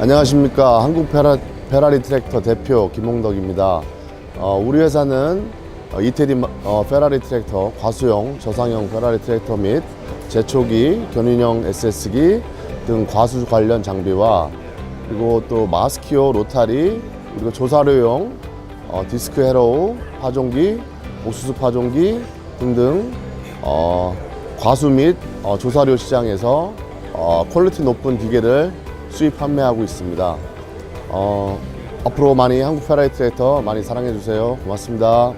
안녕하십니까 한국 페라, 페라 리 트랙터 대표 김홍덕입니다. 어, 우리 회사는 어, 이태리 마- 어, 페라리 트랙터 과수용 저상형 페라리 트랙터 및 제초기 견인형 SS기 등 과수 관련 장비와 그리고 또 마스키오 로타리 그리고 조사료용 어, 디스크 헤로우 파종기 옥수수 파종기 등등 어, 과수 및 어, 조사료 시장에서 어, 퀄리티 높은 기계를 수입 판매하고 있습니다. 어, 앞으로 많이 한국 페라리 트랙터 많이 사랑해 주세요. 고맙습니다.